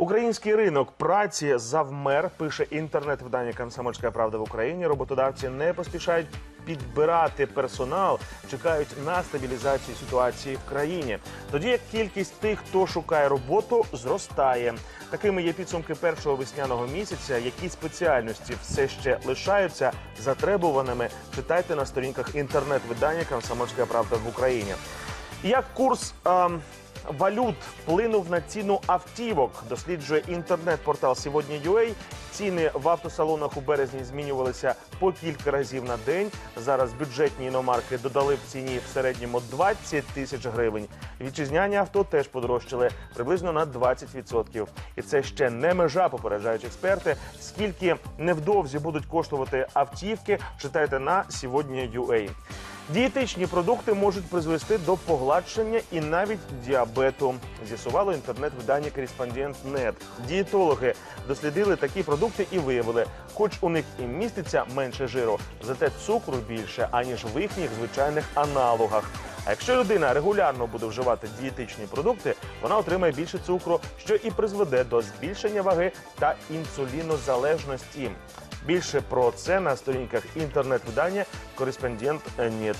Український ринок праці завмер, пише інтернет-видання Комсомольська правда в Україні. Роботодавці не поспішають підбирати персонал, чекають на стабілізацію ситуації в країні. Тоді як кількість тих, хто шукає роботу, зростає. Такими є підсумки першого весняного місяця. Які спеціальності все ще лишаються затребуваними? Читайте на сторінках інтернет-видання Комсомольська правда в Україні. Як курс ем, валют вплинув на ціну автівок, досліджує інтернет-портал Сьогодні.UA. Ціни в автосалонах у березні змінювалися по кілька разів на день. Зараз бюджетні іномарки додали в ціні в середньому 20 тисяч гривень. Вітчизняні авто теж подорожчали приблизно на 20%. І це ще не межа, попереджають експерти. Скільки невдовзі будуть коштувати автівки, читайте на Сьогодні.UA. Дієтичні продукти можуть призвести до погладшення і навіть діабету. З'ясувало інтернет-видання Кореспондент.нет. Дієтологи дослідили такі продукти і виявили, хоч у них і міститься менше жиру, зате цукру більше, аніж в їхніх звичайних аналогах. А якщо людина регулярно буде вживати дієтичні продукти, вона отримає більше цукру, що і призведе до збільшення ваги та інсулінозалежності. Більше про це на сторінках інтернет-видання Кореспондент.нет.